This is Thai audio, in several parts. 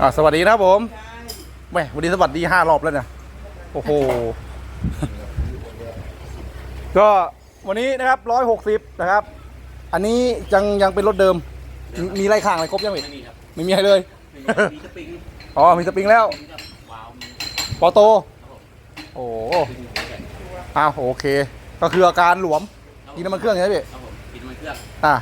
อ่าสวัสดีนะครับผมแหม่วันนี้สวัสดีห้ารอบแล้วเนี่ยโอ้โห ก็วันนี้นะครับร้อยหกสิบนะครับ อันนี้ยังยังเป็นรถเดิม มีมีไล่ข้างอะไรครบยังอีกไม่มีครับไม่มีอะไรเลยไม่มีมีสปริงอ๋อ มีสปริงแล้วมีกับวาล์วมีปอโต โอ้โหสปริงแข็งอ้าวโอเค ก็คืออาการหลวม กินน้ำมันเครื่องใช่ไหมพี่ ครับผมปิดมันเครื่อง อะ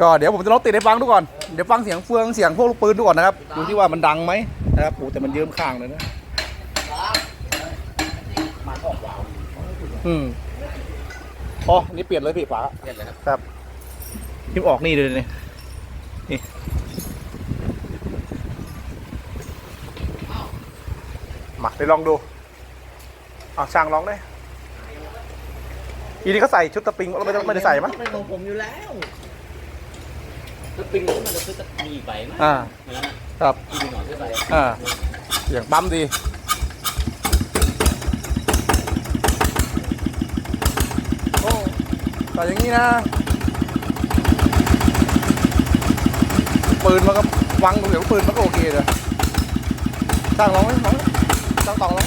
ก็เดี๋ยวผมจะลองติดให้ฟังดูก่อน เดี๋ยวฟังเสียงเฟืองเสียงพวกลูกปืนดูก่อนนะครับ ดูที่ว่ามันดังไหมนะครับโอ้แต่มันเยิ้มข้างเลยนะมันออกวาล์วอืมอ๋ออันนี่เปลี่ยนเลยพี่ฝาเสร็จเลยครับ ครับทิมออกนี่เลยนี่นี่มาไปลองดูอะช่างลองได้อีนี่เขาใส่ชุดตะปิงเราไม่ต้องไม่ได้ใส่มั้งเป็นของผมอยู่แล้ว สปริงมันจะซื้อตะมีใบมั้ยอ่าเหมือนกันนะครับมีหนอนซื้อใบอ่าอย่างปั๊มดี โอ้แต่อย่างนี้นะ ปืนมันก็วังเดี๋ยวปืนมันก็โอเคเลยตั้งลองไหมลองไหมตั้งต่อลอง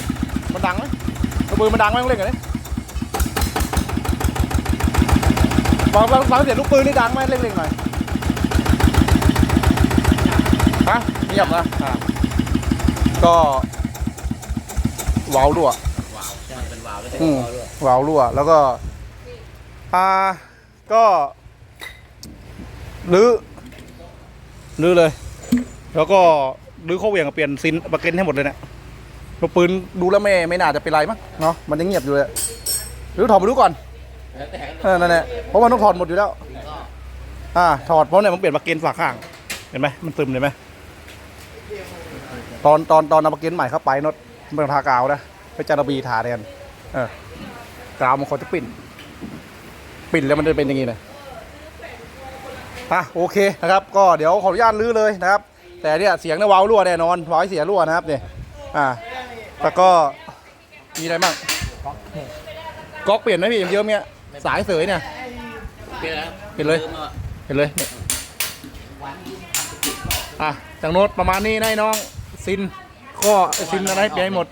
มันดังไหมเอาปืนมันดังไหมต้องเล่นกันดิฟังฟังฟังเสียงลูกปืนนี่ดังไหมเล่นๆหน่อย ฮะเงียบนะอ่าก็วาวรั่ววาล์วใช่มันเป็นวาล์วด้วยแต่อืมวาล์วด้วยวาวรั่ว แล้วก็อ่าก็รื้อรื้อเลย แล้วก็รื้อเข้าเหวี่ยงเปลี่ยนซินประเก็นให้หมดเลยเนี่ยลูกปืนดูแล้วไม่ไม่น่าจะเป็นไรมั้งเนาะมันยังเงียบอยู่เลยหรือถอดมาดูก่อนแล้วแต่เออนั่นแหละเพราะมันต้องถอดหมดอยู่แล้ว อ่าถอดเพราะเนี่ยมันเปลี่ยนประเก็นฝาข้าง เห็นไหมมันซึมเห็นไหม ตอนตอนตอนเอาประเก็นใหม่เข้าไปน็อตมันต้องทากาวนะไปจาระบีทาแทนเออกาวมันเขาจะปิ่น ปิ่นแล้วมันจะเป็นอย่างนี้เลยอะโอเคนะครับ ก็เดี๋ยวขออนุญาตลื้อเลยนะครับ แต่เนี่ยเสียงเนี่ยวาวรั่วแน่นอนวาวเสียรั่วนะครับเนี่ยอ่าแล้วก็มีอะไรบ้างก๊อกเปลี่ยนไหมพี่เยอะไหมเนี่ยสายเสยเนี่ยเปลี่ยนแล้วเปลี่ยนเลยริ่มแล้วเห็นเลย อะจากโน้ตประมาณนี้นะไอ้น้องซินก็ซินอะไรเปลี่ยนให้หมด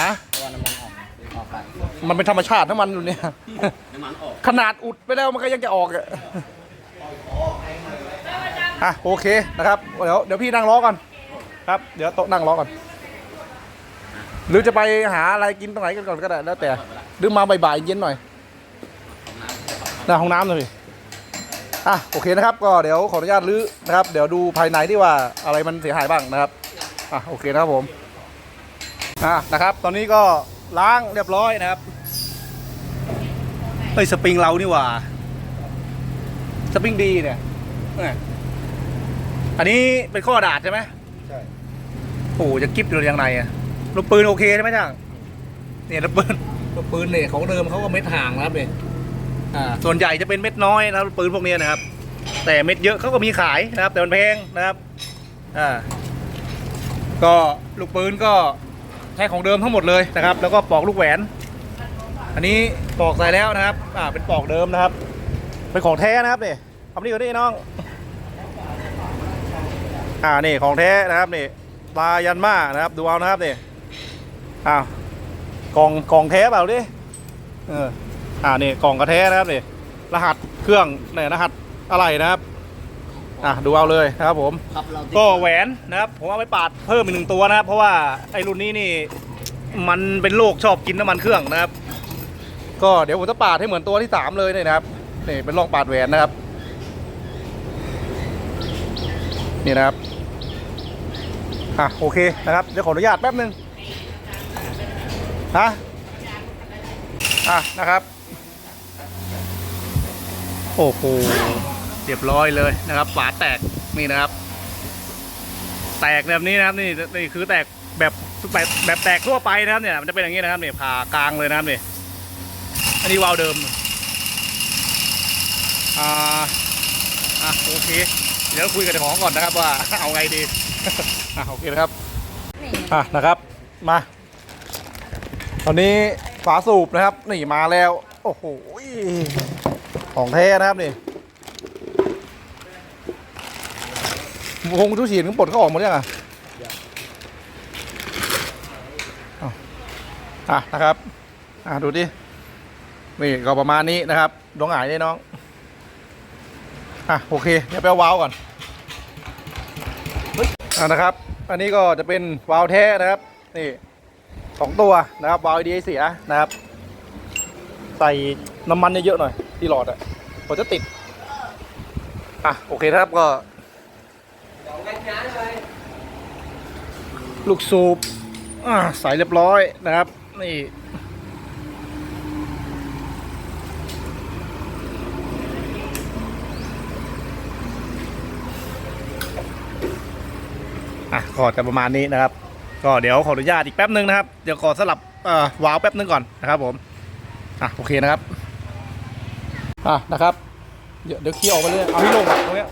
ฮะเพราะว่าน้ำมันออกออกไปมันเป็นธรรมชาติทั้งมันอยู่เนี่ย น้ำมันออก ขนาดอุดไปแล้วมันก็ยังจะออกอะอะโอเคนะครับ เดี๋ยวเดี๋ยวพี่นั่งล้อก่อน ครับ เดี๋ยวโต๊ะนั่งล้อก่อน หรือจะไปหาอะไรกินตรงไหนกันก่อนก็ได้แล้วแต่ หรือมาบ่ายๆเย็นหน่อยหน้าห้องน้ำหน่อยพี่ อะโอเคนะครับก็เดี๋ยวขออนุญาตรื้อนะครับ เดี๋ยวดูภายในที่ว่าอะไรมันเสียหายบ้างนะครับอะโอเคนะครับผมอะนะครับ ตอนนี้ก็ล้างเรียบร้อยนะครับเฮ้ยสปริงเรานี่หว่าสปริงดีเนี่ยเนี่ยอันนี้เป็นข้อดาดใช่ไหมใช่โอ้โหจะกิ๊บอยู่ยังไงอะลูกปืนโอเคใช่ไหมช่างเนี่ยลูกปืนลูกปืนเนี่ยของเดิมเขาก็เม็ดห่างนะครับเนี่ย อ่าส่วนใหญ่จะเป็นเม็ดน้อยนะครับปืนพวกเนี้ยนะครับ แต่เม็ดเยอะเขาก็มีขายนะครับ แต่มันแพงนะครับอ่าก็ลูกปืนก็ใช้ของเดิมทั้งหมดเลยนะครับ แล้วก็ปอกลูกแหวน อันนี้ปอกใส่แล้วนะครับ อ่าเป็นปอกเดิมนะครับ เป็นของแท้นะครับเนี่ทำนี่ก่อนดิน้อง อ่านี่ของแท้นะครับนี่ลายันมานะครับ ดูเอานะครับนี่อ้าวกล่องกล่องแท้เปล่าดิเออ อ่านี่กล่องกระแท้นะครับนี่รหัสเครื่องเนี่ยรหัสอะไรนะครับอะดูเอาเลยนะครับผม ครับเราก็แหวนนะครับ ผมเอาไปปาดเพิ่มอีกหนึ่งตัวนะครับ เพราะว่าไอ้รุ่นนี้นี่ มันเป็นโรคชอบกินน้ำมันเครื่องนะครับ ก็เดี๋ยวผมจะปาดให้เหมือนตัวที่สามเลยเนี่ยนะครับนี่เป็นร่องปาดแหวนนะครับ นี่นะครับอะโอเคนะครับเดี๋ยวขออนุญาตแป๊บนึงฮะอะนะครับ โอ้โหเรียบร้อยเลยนะครับ ฝาแตกนี่นะครับ แตกแบบนี้นะครับนี่นี่คือแตกแบบแบบแบบแตกทั่วไปนะครับเนี่ยมันจะเป็นอย่างนี้นะครับเนี่ยผ่ากลางเลยนะครับเนี่ยอันนี้วาล์วเดิมอ่าอะโอเคเดี๋ยวคุยกับเจ้าของก่อนนะครับว่าเอาไงดีอะโอเคนะครับอะนะครับมาตอนนี้ฝาสูบนะครับนี่มาแล้ว โอ้โห ของแท้นะครับนี่วงทุกฉีดทั้งปลดก็ออกหมดยังอะอะนะครับ อะดูดินี่ก็ประมาณนี้นะครับดวงหายได้น้อง อะโอเคเดี๋ยวไปวาวก่อนอะนะครับ อันนี้ก็จะเป็นวาวแท้นะครับ นี่สองตัวนะครับวาล์วดีเสียนะครับ ใส่น้ำมันเยอะๆหน่อย ที่หลอดอะพอจะติด อะ โอเคนะครับก็ลูกสูบอ่าใส่เรียบร้อยนะครับ นี่อะก็จะประมาณนี้นะครับ ก็เดี๋ยวขออนุญาตอีกแป๊บนึงนะครับ เดี๋ยวขอสลับเอ่อวาล์วแป๊บนึงก่อนนะครับผม อะ โอเคนะครับ อะนะครับเดี๋ยวเดี๋ยวเคลียร์ออกไปเลยเอาให้โลงอะตรงเนี้ย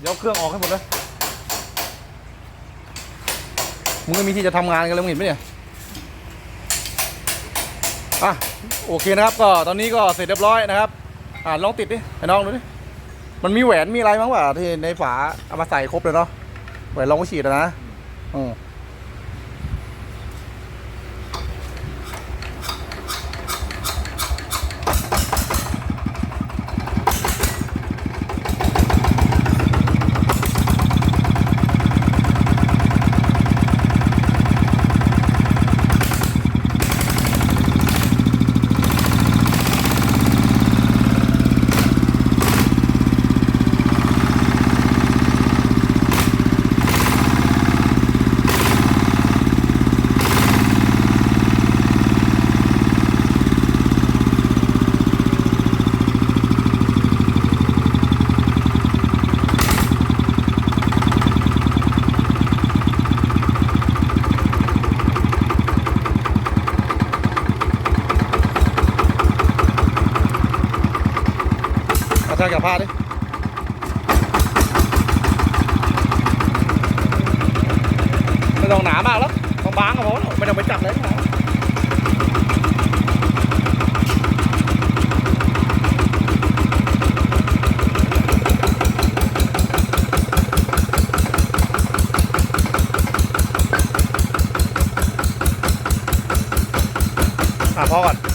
เดี๋ยวเครื่องออกให้หมดเลยมึงไม่มีที่จะทำงานกันแล้วมึงเห็นไหมเนี่ยอะโอเคนะครับก็ตอนนี้ก็เสร็จเรียบร้อยนะครับอ่าลองติดดิไอ้น้องดูดิมันมีแหวนมีอะไรมั้งวะที่ในฝาเอามาใส่ครบเลยเนาะแหวนลองก็ฉีดนะอืม กระชากกับผ้าดิไม่ต้องหนามากแล้วบางๆก็พอแล้วไม่ต้องไปจับเลยนะอะพอก่อน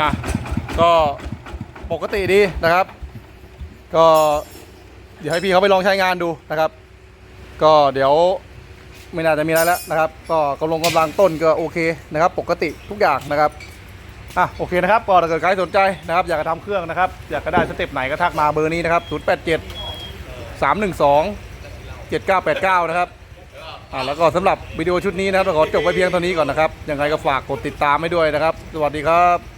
อะก็ปกติดีนะครับ ก็เดี๋ยวให้พี่เขาไปลองใช้งานดูนะครับ ก็เดี๋ยวไม่น่าจะมีอะไรแล้วนะครับ ก็กำลังกำลังต้นก็โอเคนะครับ ปกติทุกอย่างนะครับอะโอเคนะครับก็ถ้าเกิดใครสนใจนะครับ อยากจะทำเครื่องนะครับ อยากจะได้สเต็ปไหนก็ทักมาเบอร์นี้นะครับ 087 312 7989 นะครับอ่าแล้วก็สำหรับวิดีโอชุดนี้นะครับเราขอจบไว้เพียงเท่านี้ก่อนนะครับยังไงก็ฝากกดติดตามให้ด้วยนะครับ สวัสดีครับ